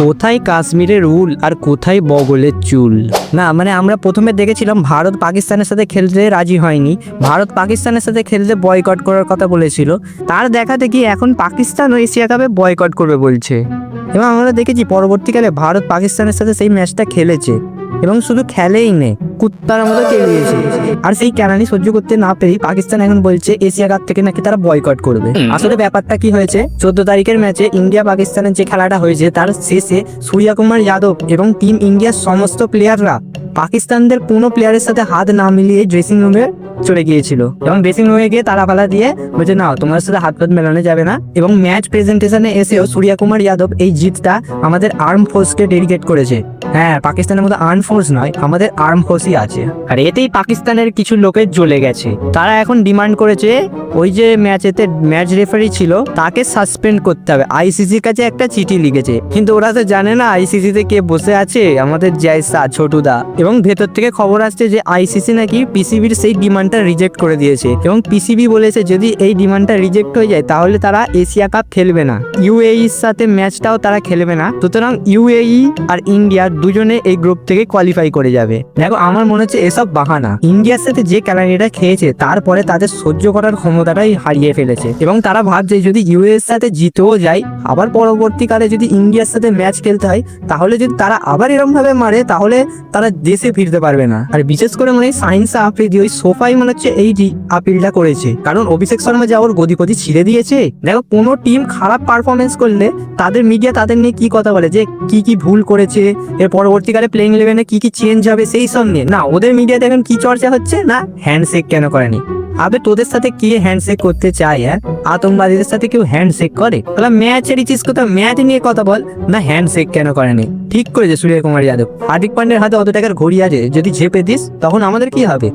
কোথায় কাশ্মীরের উল আর কোথায় বগলের চুল? না মানে আমরা প্রথমে দেখেছিলাম ভারত পাকিস্তানের সাথে খেলতে রাজি হয়নি। ভারত পাকিস্তানের সাথে খেলতে বয়কট করার কথা বলেছিল। তার দেখা দেখি এখন পাকিস্তান এশিয়া কাপে বয়কট করবে বলছে। এবং আমরা দেখেছি পরবর্তীকালে ভারত পাকিস্তানের সাথে সেই ম্যাচটা খেলেছে। এবং শুধু খেলেই নেই কুত্তার মতো খেলিয়েছে। আর সেই ক্যানানি সহ্য করতে না পেরে পাকিস্তান এখন বলছে এশিয়া কাপ থেকে নাকি তারা বয়কট করবে। আসলে ব্যাপারটা কি হয়েছে? চোদ্দ তারিখের ম্যাচে ইন্ডিয়া পাকিস্তানের যে খেলাটা হয়েছে তার শেষে সূর্যা কুমার যাদব এবং টিম ইন্ডিয়ার সমস্ত প্লেয়াররা পাকিস্তানদের কোনো প্লেয়ারের সাথে হাত না মিলিয়ে ড্রেসিং রুমে চলে গিয়েছিল। এবং ড্রেসিং রুমে গিয়ে তারা পালা দিয়ে বলছে না তোমার সাথে হাত পাত মেলানো যাবে না। এবং ম্যাচ প্রেজেন্টেশনে এসেও সূর্যা কুমার যাদব এই জিতটা আমাদের আর্ম ফোর্সকে ডেডিকেট করেছে। হ্যাঁ পাকিস্তানের মধ্যে আর্ম ফোর্স নয়, আমাদের আর্ম ফোর্সই আছে। আর এতেই পাকিস্তানের কিছু লোকের জ্বলে গেছে। তারা এখন ডিমান্ড করেছে, ওই যে ম্যাচেতে ম্যাচ রেফারি ছিল, তাকে সাসপেন্ড করতে হবে। আইসিসির কাছে একটা চিঠি লিখেছে। কিন্তু ওরা তো জানে না আইসিসিতে কে বসে আছে, আমাদের জয়সা, ছোটুদা। এবং ভেতর থেকে খবর আসছে যে আইসিসি নাকি পিসিবির সেই ডিমান্ডটা রিজেক্ট করে দিয়েছে। এবং পিসিবি বলেছে, যদি এই ডিমান্ডটা রিজেক্ট হয়ে যায়, তাহলে তারা এশিয়া কাপ খেলবে না। ইউএইর সাথে ম্যাচটাও তারা খেলবে না। সুতরাং ইউএই আর ইন্ডিয়া দুজনে এই গ্রুপ থেকে কোয়ালিফাই করে যাবে। দেখো, আমার মনে হচ্ছে এসব বাহানা। ইন্ডিয়ার সাথে যে ক্যালারিটা খেয়েছে, তারপরে তাদের সহ্য করার ক্ষমতাটাই হারিয়ে ফেলেছে। এবং তারা ভাবছে, যদি ইউএস সাথে জিতেও যায়, আবার পরবর্তীকালে যদি ইন্ডিয়ার সাথে ম্যাচ খেলতে হয়, তাহলে যদি তারা আবার এরকম ভাবে মারে, তাহলে তারা দেশে ফিরতে পারবে না। আর বিশেষ করে মনে হয় সায়েন্স আফ্রিদি ওই সোফাই মনে হচ্ছে এই আপিলটা করেছে, কারণ অভিষেক শর্মা যা ওর গদি গদি ছিঁড়ে দিয়েছে, দেখো কোনো টিম খারাপ পারফরমেন্স করলে তাদের মিডিয়া তাদের নিয়ে কি কথা বলে যে কি কি ভুল করেছে, এর পরবর্তীকালে প্লেইং ইলেভেনে কি কি চেঞ্জ হবে সেই সব নিয়ে। না, ওদের মিডিয়াতে এখন কি চর্চা হচ্ছে? না হ্যান্ডশেক কেন করেনি? আবে তোদের সাথে কি হ্যান্ডশেক করতে চায় হ্যাঁ? আতঙ্কবাদীদের সাথে কেউ হ্যান্ডশেক করে? তাহলে ম্যাচ ইচিস কোথাও? ম্যাচ নিয়ে কথা বল। না হ্যান্ডশেক কেন করেনি? ঠিক করেছে সূর্য কুমার যাদব। হার্দিক পান্ডের হাতে অত টাকার ঘড়ি আছে, যদি ঝেপে দিস, তখন আমাদের কি হবে?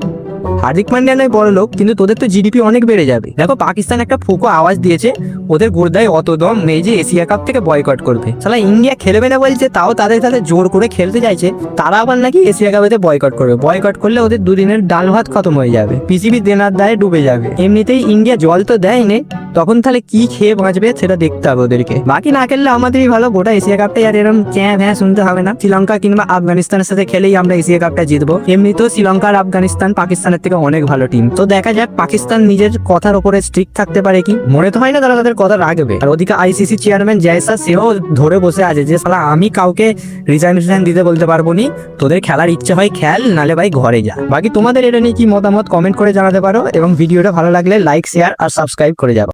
হার্দিক পান্ডিয়া নয়, বড় লোক, কিন্তু তোদের তো জিডিপি অনেক বেড়ে যাবে। দেখো, পাকিস্তান একটা ফুকো আওয়াজ দিয়েছে, ওদের গোর্দায় অত দম নেই যে এশিয়া কাপ থেকে বয়কট করবে। সালা ইন্ডিয়া খেলবে না বলছে, তাও তাদের সাথে জোর করে খেলতে চাইছে, তারা আবার নাকি এশিয়া কাপেতে বয়কট করবে। বয়কট করলে ওদের দুদিনের ডাল ভাত খতম হয়ে যাবে। পিসিবি দেনার দায়ে ডুবে যাবে। এমনিতেই ইন্ডিয়া জল তো দেয়নি তখন তাহলে কি খেয়ে বাঁচবে সেটা দেখতে হবে ওদেরকে। বাকি না খেললে আমাদেরই ভালো, গোটা এশিয়া কাপটাই আর এরকম চ্যাঁ ভ্যাঁ শুনতে হবে না। শ্রীলঙ্কা কিংবা আফগানিস্তানের সাথে খেলেই আমরা এশিয়া কাপটা জিতবো। এমনিতেও শ্রীলঙ্কা আর আফগানিস্তান পাকিস্তানের থেকে অনেক ভালো টিম তো দেখা যাক, পাকিস্তান নিজের কথার উপরে স্ট্রিক্ট থাকতে পারে কি? মনে তো হয় না তারা তাদের কথা রাখবে। আর ওদিকে আইসিসি চেয়ারম্যান জয়সা, সেও ধরে বসে আছে যে সালা আমি কাউকে রিজাইন দিতে বলতে পারব নি। তোদের খেলার ইচ্ছে হয় খেল, নালে ভাই ঘরে যা। বাকি তোমাদের এটা নিয়ে কি মতামত কমেন্ট করে জানাতে পারো এবং ভিডিওটা ভালো লাগলে লাইক শেয়ার আর সাবস্ক্রাইব করে যাব